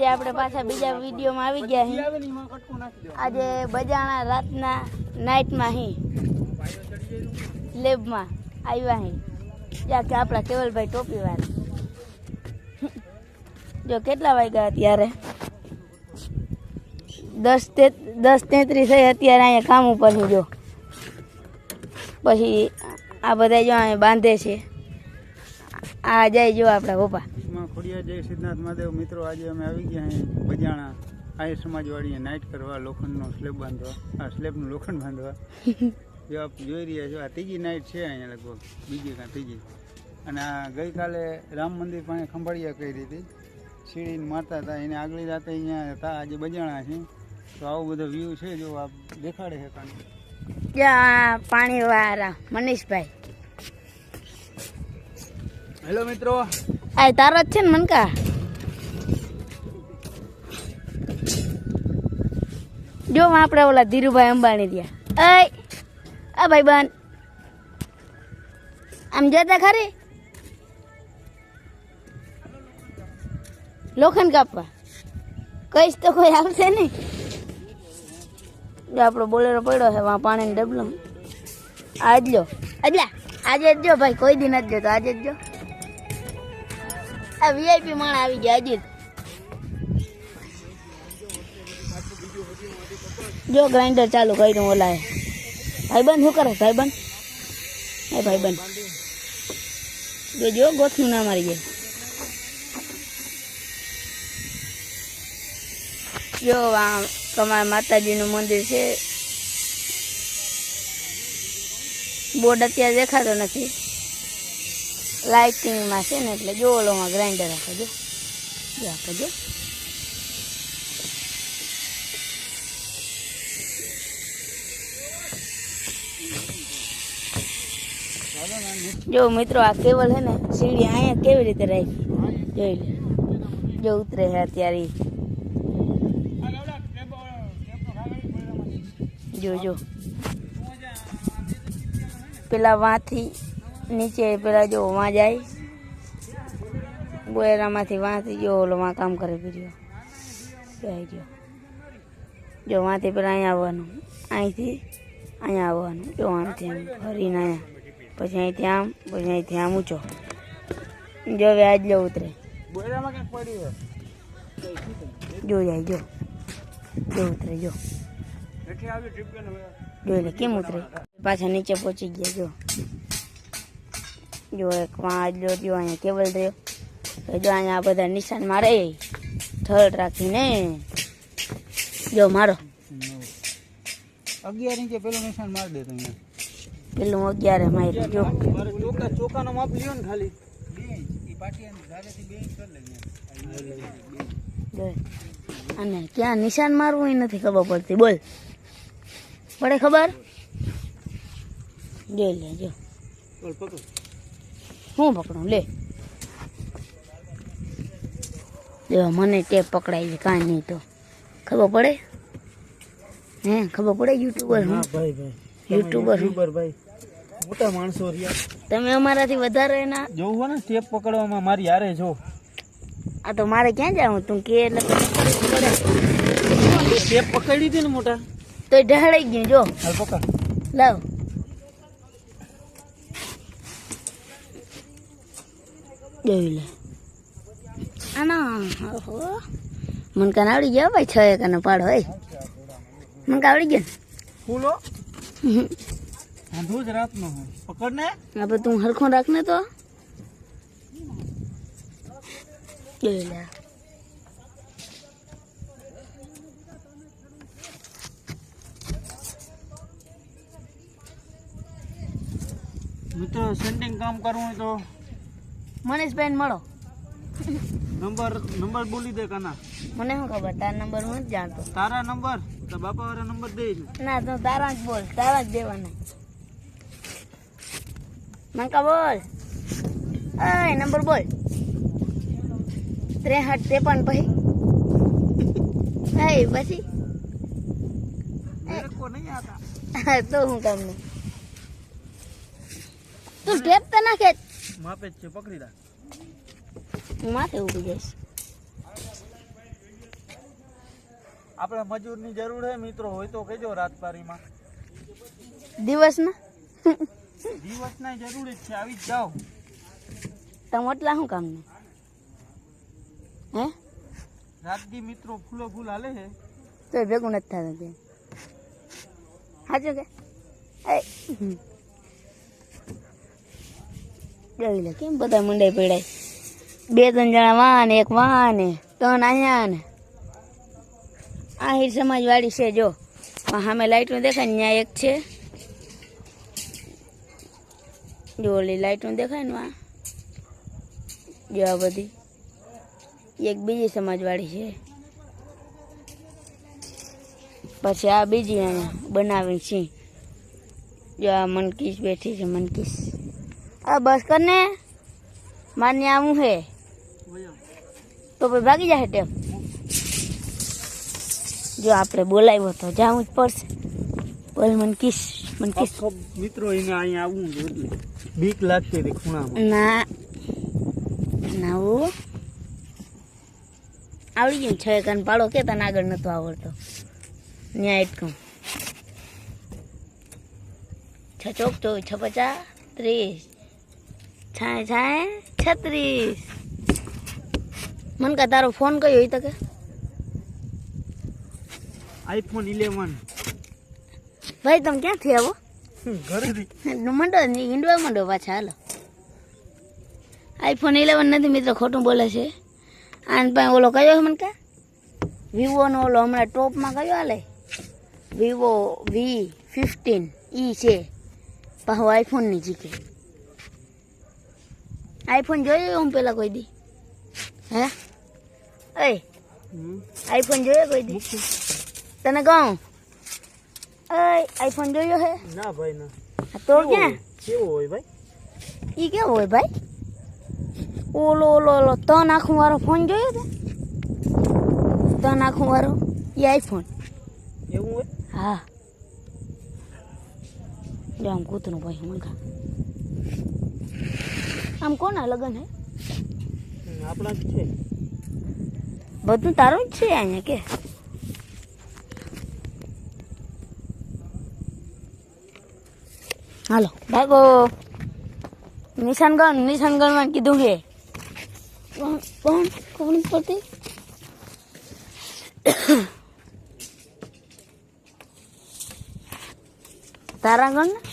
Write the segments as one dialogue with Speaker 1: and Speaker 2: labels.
Speaker 1: આજે આપણે પાછા બીજા વિડીયોમાં આવી ગયા
Speaker 2: દો
Speaker 1: આજે બજાણા રાતના નાઇટમાં હી. લેબમાં આવ્યા હી. જ્યાં કે આપણા કેવલભાઈ ટોપી વાળા. જો કેટલા વાગ્યા અત્યારે? દસ દસ તેત્રીસ થઈ અત્યારે અહીંયા કામ ઉપર છે જો. પછી આ બધા જો અહીંયા બાંધે છે. આ જાય જો આપણા પપ્પા.
Speaker 2: ખોડિયા જય સિદ્ધનાથ મહાદેવ. મિત્રો આજે અમે આવી ગયા અહીં બજાણા. આય સમાજવાળીએ નાઇટ કરવા લોખંડનો સ્લેબ બાંધવા. આ સ્લેબનું લોખંડ બાંધવા. જો આપ જોઈ રહ્યા છો આ ત્રીજી નાઇટ છે અહીંયા લગભગ. બીજી કાં ત્રીજી. અને આ ગઈકાલે રામ મંદિર પાસે ખંભાળિયા કરી હતી. સીડીને મારતા હતા. એને આગલી રાતે અહીંયા હતા. આજે બજાણા છે. તો આવો બધો વ્યૂ છે જો આપ દેખાડે છે
Speaker 1: જ્યાં પાણી વાળા મનીષભાઈ.
Speaker 2: હેલો મિત્રો.
Speaker 1: આ તારો જ છે ને મનકા જો આપણે ઓલા ધીરુભાઈ અંબાણી ત્યાં અય આ ભાઈ બન આમ જતા ખરી લોખંડ કાપવા કઈશ તો કોઈ આવશે નહીં જો આપણો બોલેરો પડ્યો છે વાં પાણીનો ડબલો આજ લો અજલા આજે જ જો ભાઈ કોઈ દિન નથી જતો આજે જ જો આ વીઆઈપી માણ આવી ગયા, હજી. જો ગ્રાઇન્ડર ચાલુ કર્યું ઓલાએ. ભાઈબંધ શું કરે, ભાઈબંધ? એ ભાઈબંધ. જો જો ગોથનું ના મારી જાય જો, આ તમારા માતાજીનું મંદિર છે. બોર્ડ અત્યારે દેખાતો નથી. લાઇટિંગમાં છે ને એટલે જો ઓલોમાં ગ્રાઇન્ડર રાખો જો જો આપો જો જો મિત્રો, આ કેબલ છે ને, સીડી અહીંયા કેવી રીતે રાખી? જોઈ લે. જો ઉતરે છે અત્યારે. ઈ. જો જો. પેલા વાંથી નીચે પેલા જો વાં જાય બોયરામાંથી વાંથી જો ઓલો વાં કામ કરે પીર્યો જાય જો જો વાંથી પેલા અહીંયા આવવાનું. અહીંથી અહીંયા આવવાનું. જો આમથી આમ ફરીને અહીંયા. પછી અહીંથી આમ પછી અહીંથી આમ ઊંચો. જો હવે આજ લો ઉતરે. જો જાય જો. જો ઉતરે જો.
Speaker 2: આવી
Speaker 1: જોઈ લે કેમ ઉતરે? પાછા નીચે પહોંચી ગયા જો. જો એક વાં જો જો અહીંયા કેબલ રહ્યો. જો અહીંયા બધા નિશાન મારે થર્ડ રાખીને. જો મારો.
Speaker 2: અગિયાર ઇંચે પેલું નિશાન મારી દે તમે.
Speaker 1: પેલું અગિયારે માર્યું જો.
Speaker 2: ચોકા ચોકાનો માપ લ્યો ને ખાલી. લેજે
Speaker 1: અને ક્યાં નિશાન મારવું એ નથી ખબર પડતી. બોલ. પડે ખબર? જોઈ લે જો
Speaker 2: બોલ પકડ.
Speaker 1: હું પકડું? લે. જો મને ટેપ પકડાય છે કાંઈ નહીં તો. ખબર પડે? હે ખબર પડે યુટ્યુબર હું?
Speaker 2: ભાઈ ભાઈ.
Speaker 1: યુટ્યુબર
Speaker 2: યુટ્યુબર ભાઈ. મોટા માણસો રહ્યા.
Speaker 1: તમે અમારાથી વધારે એના
Speaker 2: જોવું ને ટેપ પકડવામાં મારી હારે જો.
Speaker 1: આ તો મારે ક્યાં જાવું તું કે એટલે
Speaker 2: ટેપ પકડી દીધી ને મોટા.
Speaker 1: તો ઢાળાઈ ગયું જો.
Speaker 2: હાલ પકડ.
Speaker 1: લાવ. જોઈ લે. આના ઓહો. મને કાન આવડી ગયા ભાઈ છ એકનો પાડો હોય મનકા કાં આવડી ગયો
Speaker 2: ફૂલો? આંધો જ રાતનો હોય. પકડ ને.
Speaker 1: હવે તું હરખો રાખ ને તો. જોઈ લે.
Speaker 2: મિત્રો સેન્ડિંગ કામ કરવું હોય તો
Speaker 1: મનીષભાઈ મળો.
Speaker 2: નંબર નંબર બોલી દે કાના.
Speaker 1: મને શું ખબર? તાર નંબર હું જ જાણતો.
Speaker 2: તારા નંબર? તો બાપા વાળા નંબર દે છે.
Speaker 1: ના તું તારા જ બોલ તારા જ દેવાના. મંકા બોલ. અય નંબર બોલ. ત્રેસઠ ત્રેપન પછી. હે પછી.
Speaker 2: મેરે કો નહીં આતા.
Speaker 1: તો હું તમને તું ટેપ તો નાખે
Speaker 2: માપે છે પકડી રાખ.
Speaker 1: હું માથે ઊભી જઈશ.
Speaker 2: આપણે મજૂરની જરૂર છે મિત્રો હોય તો કહેજો રાજપારીમાં.
Speaker 1: દિવસના?
Speaker 2: દિવસના જરૂર જ છે આવી જ જાઓ.
Speaker 1: તમે એટલા શું કામ ને હે?
Speaker 2: રાતગી મિત્રો ફૂલો ફૂલ હાલે છે.
Speaker 1: તો ભેગું નથી થતું સાચું કે? એ લે. કેમ બધા મુંડાઈ પડાય? બે ત્રણ જણા વાહન, એક વાહન, ત્રણ અહીંયા ને આહિર સમાજવાળી છે, જો. સામે લાઇટનું દેખાય ત્યાં એક છે. જો ઓલી લાઇટનું દેખાય ને, આ. જો આ બધી. એક બીજી સમાજવાળી છે. પછી આ બીજી અહીંયા બનાવી છે. જો આ મનકીશ બેઠી છે, મનકીશ. આ બસ કરને મારને આવું હે. તો પછી ભાગી જાય ટેમ જો આપણે બોલાવ્યો તો જાવું જ પડશે. બોલ મનકીશ મનકીશ
Speaker 2: આખો મિત્રો એને અહીંયા આવવું છે એટલે બીક લાગતી હતી ખૂણામાં.
Speaker 1: ના. ના ઓ આવડી ગયું છ કાન પાડો કે તને આગળ નતો આવડતો. ન્યાય એટલું છ ચોક ચોવીસ છ પચાસ ત્રીસ. છાય છાય છત્રીસ. મન કા તારો ફોન કયો હોય તો કે?
Speaker 2: આઈફોન ઇલેવન
Speaker 1: ભાઈ તમે ક્યાંથી આવો?
Speaker 2: ઘરેથી.
Speaker 1: મંડો હિન્ડવા મંડો પાછા હાલો. આઈફોન ઇલેવન નથી મિત્રો ખોટું બોલે છે. આન પાસે ઓલો કયો છે મને કા? વિવોનો ઓલો હમણાં ટોપમાં કયો હાલે? વિવો વી ફિફ્ટીન ઈ છે. પાછો આઈફોનની જીકે આઈફોન જોયો હું પેલા કોઈ દી. હે? એ આઈફોન જોયો કોઈ દી. તને કહું? એ આઈફોન જોયો હે.
Speaker 2: ના ભાઈ ના.
Speaker 1: તો ક્યાં?
Speaker 2: કેવો હોય ભાઈ?
Speaker 1: ઈ કેવો હોય ભાઈ? ઓલો ઓલો ઓલો ત્રણ આખું વાળો ફોન જોયો તે ત્રણ આખું વાળો એ આઈફોન.
Speaker 2: એવું હોય?
Speaker 1: હા. જો આમ કૂતરું ભાઈ હું ખા આમ કોના લગન હે?
Speaker 2: આપણા જ છે.
Speaker 1: બધું તારું જ છે અહીંયા કે? હાલો ભાગો. નિશાનગણ નિશાનગણમાં નિશાન કીધું છે કોણ કોણ? કોણ પડતી તારાગણ? ને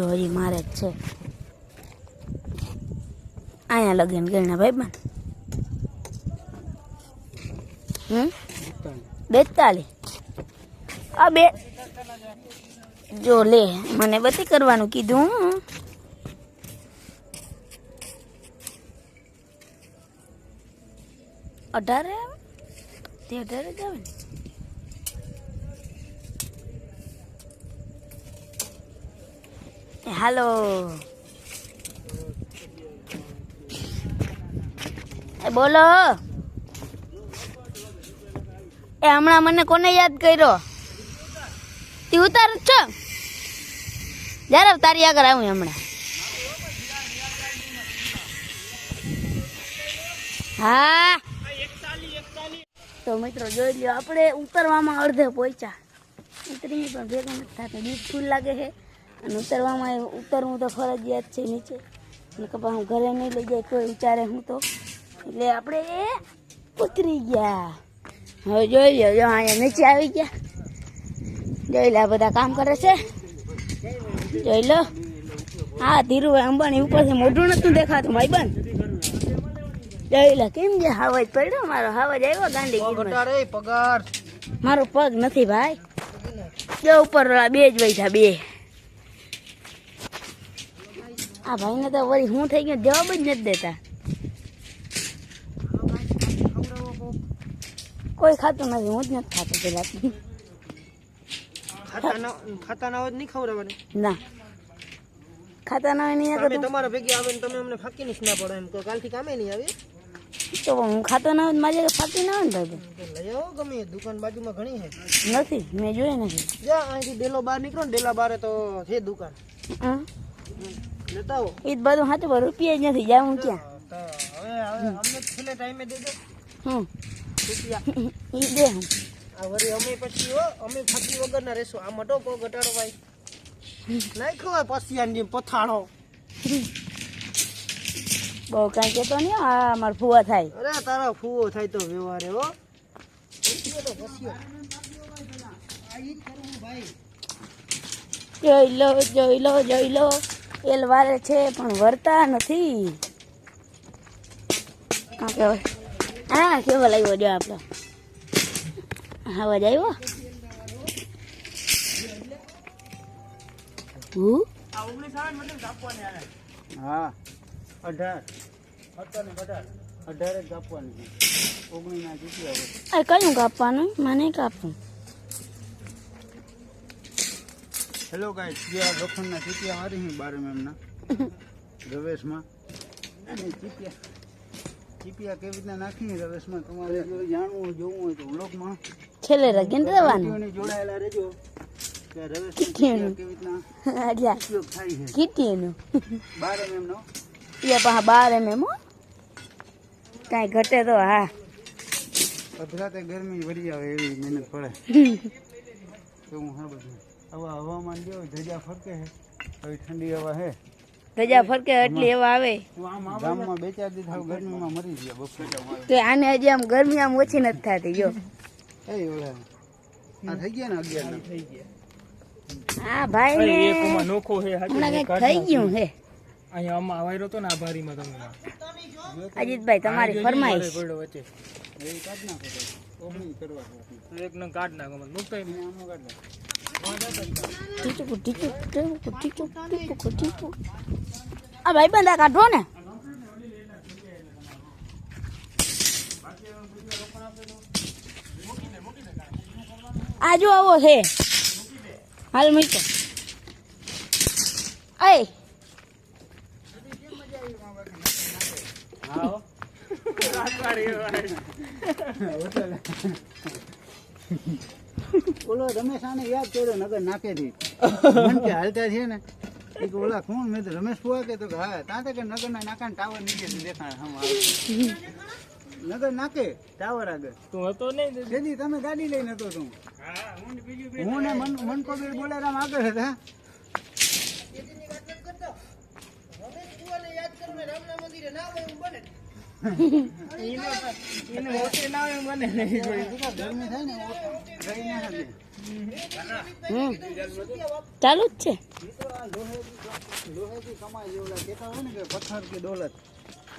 Speaker 1: જો મારે જ છે. અહીંયા લગન ગણના ભાઈ બન હમ? બેતાલીસ આ બે. જો લે, મને બધી કરવાનું કીધું. અઢારે તે અઢારે જ આવે ને? હાલો એ બોલો. એ હમણાં મને કોને યાદ કર્યો? તે ઉતાર જ છો. જ્યારે તારી આગળ આવું હમણાં. હા. તો મિત્રો જોઈ લ્યો, આપણે ઉતરવામાં અડધે પહોંચ્યા. ઉતરી પણ ભેગું નથી થતું. બીજ ફૂલ લાગે છે. અને ઉતરવામાં ઉતરવું તો ફરજિયાત છે નીચે. અને કપા હું ઘરે નહીં લઈ જાય કોઈ વિચારે હું તો. એટલે આપણે ઉતરી ગયા. હવે જોઈ લો જો અહીંયા નીચે આવી ગયા. જોઈ લે બધા કામ કરે છે. જોઈ લો. હા ધીરુભાઈ અંબાણી ઉપરથી મોઢું નતું દેખાતું ભાઈ બંધ જોઈ લે કેમ જે હવાજ પડ્યો મારો? હવાજ આવ્યો
Speaker 2: ગાંધી.
Speaker 1: મારો પગ નથી ભાઈ. જો ઉપર બે જ વૈઠા બે. આ ભાઈને તો વળી હું થઈ ગયો જવાબ જ નથી દેતા. કોઈ ખાતું નથી હું જ નથી ખાતો પેલા
Speaker 2: ખાતા ખાતા ના હોય નહીં ખવડાવવાની.
Speaker 1: ના. ખાતા ના હોય નહીં
Speaker 2: તમે
Speaker 1: તો
Speaker 2: તમારા ભેગી આવે ને તમે અમને ફાકી નહીં ના પડે એમ તો કાલથી કામે નહીં આવે?
Speaker 1: તો હું ખાતો ના હોય તો મારી જગ્યાએ ફાટી ના હોય ને ભાઈ
Speaker 3: તો. લઈ આવો ગમે એ દુકાન બાજુમાં ઘણી છે.
Speaker 1: નથી મેં જોઈ નથી.
Speaker 3: જા અહીંથી ડેલો બહાર નીકળો ને ડેલા બારે તો છે દુકાન.
Speaker 1: હા
Speaker 3: લેતા આવો
Speaker 1: એ બધું સાચું પર રૂપિયા જ નથી જાય હું ક્યાં?
Speaker 3: હવે હવે અમને છેલ્લે ટાઈમે દેજો
Speaker 1: હમ ઈ દે
Speaker 3: આ વળી અમે પછી હો અમે ફાકી વગરના રહેશું. આ મોટો કો ઘટાડો ભાઈ. નાખ્યો હોય પસિયાની જેમ પથાણો.
Speaker 1: બહુ કાંઈ કહેતો નહીં આ મારા ફુવા થાય.
Speaker 3: અરે તારા ફૂવો થાય તો વ્યવહારે હો.
Speaker 1: જોઈ લો જોઈ લો જોઈ લો. એલ વારે છે પણ વરતા નથી. કહેવાય હા કેવો લાગ્યો જો આપણો? અવાજ આવ્યો? હું?
Speaker 2: હા અઢાર. અઢાર. કાપવાની ઓગણીસ ના જીતી
Speaker 1: કયું કાપવાનું? મને કાપવું.
Speaker 2: હેલો ગાઈસ આ લોખંડના ચીપિયા મારી હું બાર એમના. રવેશમાં. અને ચીપિયા ચીપિયા કેવી રીતના નાખી રવેશમાં? તમારે જો જાણવું જોવું હોય તો વ્લોગમાં
Speaker 1: છેલ્લે રગીન દેવાનું.
Speaker 2: જોડાયેલા રહેજો. કે રવેશની
Speaker 1: કેવી
Speaker 2: રીતના
Speaker 1: અચ્છા
Speaker 2: ઉપયોગ થાય છે.
Speaker 1: કીટીનું
Speaker 2: બાર એમનો.
Speaker 1: એ પા બાર એમ એમ હો. કાંઈ ઘટે તો હા.
Speaker 2: અધરાતે ગરમી વળી આવે એવી મહેનત પડે. હું હા બધું? હવે હવામાન જેવું ધજા ફરકે છે હવે ઠંડી હવા હે.
Speaker 1: ધજા ફરકે એટલી હવા આવે.
Speaker 2: ગામમાં બે ચાર દિવસ ગરમીમાં મરી ગયા બપોર.
Speaker 1: તો આને હજી આમ ગરમી આમ ઓછી નથી થતી જો.
Speaker 2: એ ઓલા આ થઈ ગયા ને અગિયાર ગયા.
Speaker 1: હા ભાઈ ને
Speaker 4: નોખો હે
Speaker 1: હમણાં થઈ ગયું હે.
Speaker 4: અહીંયા આમાં આવાયરો તો ને આ બારીમાં તમે
Speaker 1: અજીતભાઈ તમારી ફરમાઈશ.
Speaker 4: એક નંગ કાઢ નાખો મુકતા
Speaker 2: અને આમાં કાઢ નાખો.
Speaker 1: ટીચુકુ ટીચુક ટીચુકુ ટીચુક ટીચુકુ ટીચુક આ ભાઈ બંધા કાઢો ને આ જો આવો. છે હાલ મૂકો અય
Speaker 2: ઓલો રમેશ આને યાદ કર્યો નગર નાખે દી મન કે હાલતા છે ને. એ કે ઓલા કોણ? મેં તો રમેશ ફુવા કે તો કે હા ત્યાં તો કે નગર ના નાકા ટાવર નીચે દેખાય હમ નગર નાકે ટાવર આગળ.
Speaker 4: તું હતો નહીં
Speaker 2: જેથી તમે ગાડી લઈને હતો તું. હું ને મન મન પગડ બોલેરામ આગળ હતા.
Speaker 3: યાદ કરવું રામના મંદિરે ના હોય એવું બને.
Speaker 4: ના
Speaker 2: ને ના
Speaker 1: ચાલુ જ છે.
Speaker 2: ને પથ્થર કે દોલત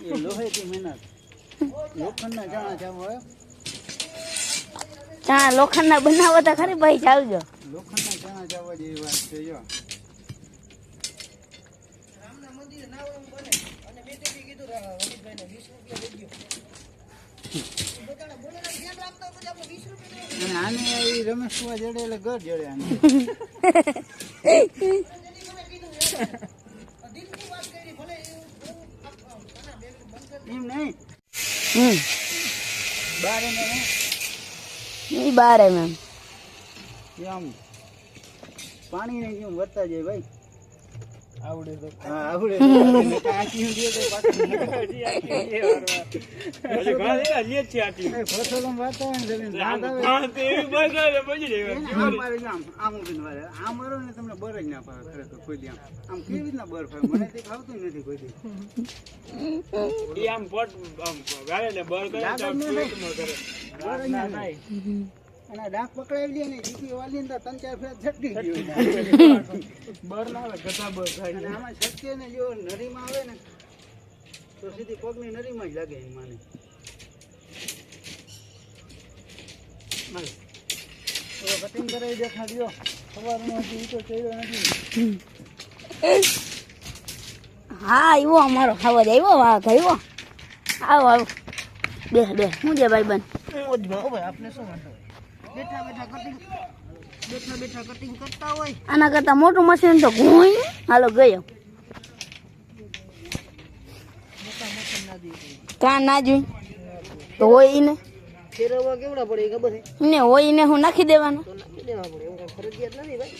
Speaker 2: એ લોહેથી મહેનત લોખંડના જાણા જાવ
Speaker 1: ચા લોખંડના બનાવો તો ખરી ભાઈ ચાલજો.
Speaker 2: લોખંડના જાણા જાવા જેવી વાત છે જો.
Speaker 3: મંદિરે ના હોય એવું બને. અને મેં તે કીધું રા- વીસ રૂપિયા દેજો ના ના,
Speaker 2: બાર
Speaker 1: એમ.
Speaker 2: આમ પાણીને જેમ વર્તા જાય ભાઈ.
Speaker 4: આવડે તો.
Speaker 2: આવડે આમ
Speaker 4: પોટ આમ ગાળે ને બર કરે તો
Speaker 2: અને ડાક પકડાવી લે ને જીકી વાલી ને ત્રણ ચાર ફેર છટકી ગયું.
Speaker 4: બર ના આવે ગધા બર થાય.
Speaker 2: અને આમાં છટકે ને જો નરીમાં આવે ને તો સીધી પગની નરીમાં જ લાગે એની માને. કટિંગ કરાવી દેખાડ્યો સવારનો હજી ઈંટો ચડ્યો નથી.
Speaker 1: હા આવ્યો અમારો. ખાવા જ આવ્યો વાઘ આવ્યો આવો આવો. બે બે હું જે ભાઈ બન
Speaker 3: મોજમાં હો આપણે શું વાંધો? બેઠા બેઠા કટિંગ બેઠા બેઠા કટિંગ કરતા હોય.
Speaker 1: આના કરતા મોટું મશીન તો ઘોઈ હાલો ગયો.
Speaker 3: મોટા ના
Speaker 1: જોઈ? તો હોય ઈને
Speaker 3: ફેરવવા કેવડા પડે ખબર છે?
Speaker 1: ને હોય ઈને હું નાખી દેવાનું.
Speaker 3: નાખી દેવા પડે એવું કઈ ફરજિયાત નથી ભાઈ.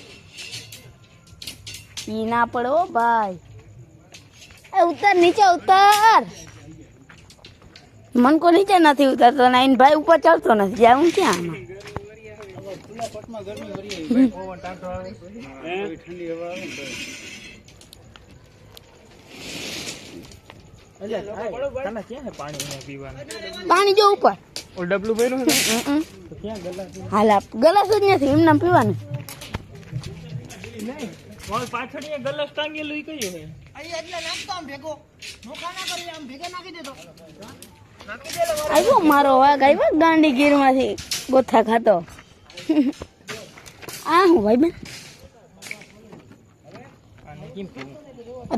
Speaker 1: ઈ ના પડો ભાઈ. એ ઉતાર નીચે ઉતાર. મન કો નીચે નથી ઉતારતો ને આઈને ભાઈ ઉપર ચડતો નથી. જાય હું ક્યાં આમાં?
Speaker 4: પાણી
Speaker 1: જો ઉપર.
Speaker 4: ડબલું ભર્યું
Speaker 1: હાલ આપ ગલાસ જ નથી એમને પીવાનું.
Speaker 4: પાછળ ગલાસ ટાંગેલું કયું છે?
Speaker 3: અહીંયા એટલે નાખતો આમ ભેગો. નોખા ના કરી આમ ભેગા નાખી દેતો. નાખી દે એટલે
Speaker 1: આવ્યો મારો વાઘ આવ્યો ગાંડી ગીરમાંથી ગોથા ખાતો. આ હું ભાઈ બેન?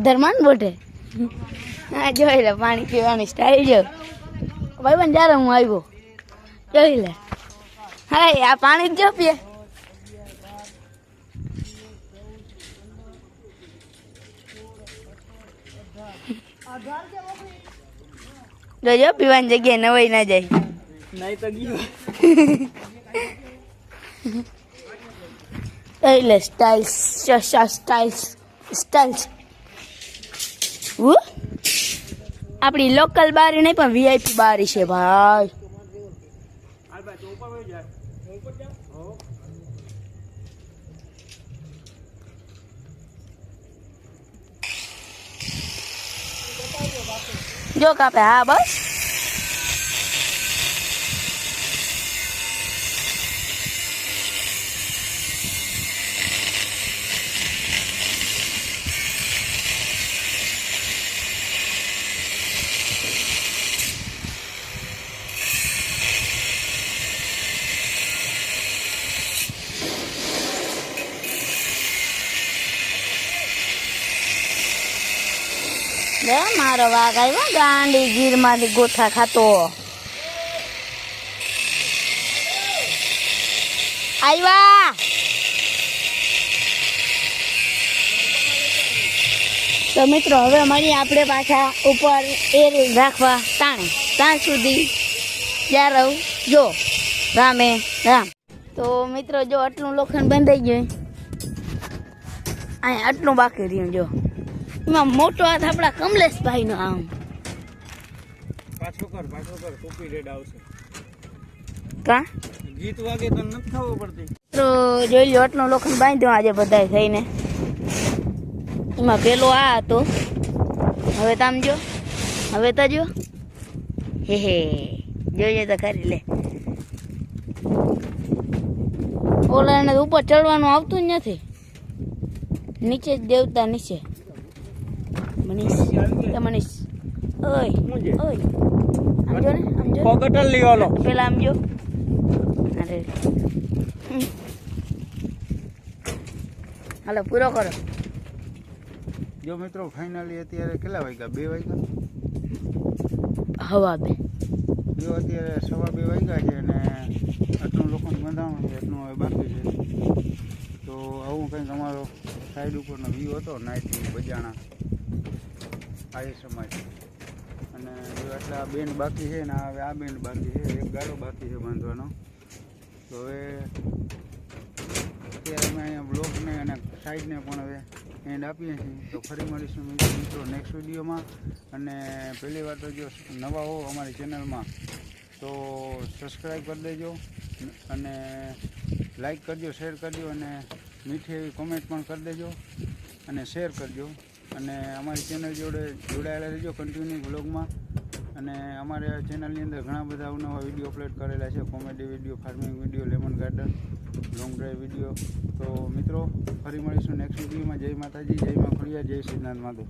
Speaker 1: ધર્માન બોટે. જોઈ લે, પાણી પીવાની સ્ટાઈલ જો. ભાઈ બેન, જ્યારે હું આવ્યો, જોઈ લે. હા આ પાણી જ જો પીએ. જોજો પીવાની જગ્યાએ નવાઈ ના જાય.
Speaker 4: નહીં તો ગયું
Speaker 1: એટલે સ્ટાઇલ્સ સ્ટાઇલ્સ સ્ટાઇલ્સ આપણી લોકલ બારી નહીં, પણ વીઆઈપી બારી છે, ભાઈ.
Speaker 4: હાલ ભાઈ તો ઉપર વહી જા હું ઉપર જાઉં હો
Speaker 1: જો કાપે હા, બસ. લે, મારો વાઘ આવ્યો, ગાંડી ગીરમાંથી ગોથા ખાતો. આવ્યા. તો મિત્રો, હવે મળીએ આપણે પાછા ઉપર એ રાખવા તાણે. ત્યાં સુધી ત્યાં રહું, જો, રામે, રામ. તો મિત્રો, જો, આટલું લોખંડ બંધાઈ ગયું. અહીંયા આટલું બાકી રહ્યું, જો. એમાં મોટો હાથ આપણા કમલેશભાઈ નો આમ.
Speaker 2: પાછો કર પાછો કર કોપી રેડ આવશે.
Speaker 1: કા?
Speaker 2: ગીત વાગે તો નથી ખબર પડતી.
Speaker 1: તો જોઈ લો આટલું લોખંડ બાંધ્યો આજે બધાય થઈને. એમાં પેલો આ હતો. હવે તામ જો હવે તો જો. હે હે જોઈએ તો ખરી લે. ઓલા ઉપર ચડવાનું આવતું જ નથી. નીચે જ દેવતા નીચે. મનીષ. એ મનીષ. ઓય ઓય. આમ જો ને આમ જો
Speaker 4: પોકેટલ લેવાનો.
Speaker 1: પેલા આમ જો. અરે. હાલો પૂરો કરો.
Speaker 2: જો મિત્રો ફાઇનલી અત્યારે કેટલા વાગ્યા? બે વાગ્યા?
Speaker 1: હવા બે.
Speaker 2: જો અત્યારે સવા બે વાગ્યા છે અને આટલું લોકોને બંધાવવાનું છે એટલું હવે બાકી છે. તો આવું કંઈક અમારો સાઈડ ઉપરનો વ્યૂ હતો નાઇટ બજાણા. આર્ય સમાજ. અને એટલે આ બેન્ડ બાકી છે ને, હવે આ બેન્ડ બાકી છે, એક ગાળો બાકી છે બાંધવાનો. તો હવે અત્યારે અમે અહીંયા બ્લોકને અને સાઈડને પણ હવે એન્ડ આપીએ છીએ. તો ફરી મળીશું મિત્રો નેક્સ્ટ વિડીયોમાં. અને પહેલી વાર તો જો નવા હો અમારી ચેનલમાં, તો સબસ્ક્રાઈબ કરી દેજો અને લાઈક કરજો શેર કરજો અને મીઠી એવી કોમેન્ટ પણ કરી દેજો અને શેર કરજો. અને અમારી ચેનલ જોડે જોડાયેલા રહેજો કન્ટિન્યુ બ્લોગમાં અને અમારે ચેનલની અંદર ઘણા બધા અવનવા વીડિયો અપલોડ કરેલા છે. Comedy video farming video lemon garden long drive video તો મિત્રો, ફરી મળીશું નેક્સ્ટ વિડીયોમાં જય માતાજી, જય માં ખોડિયા, જય શ્રીનાથ માધવ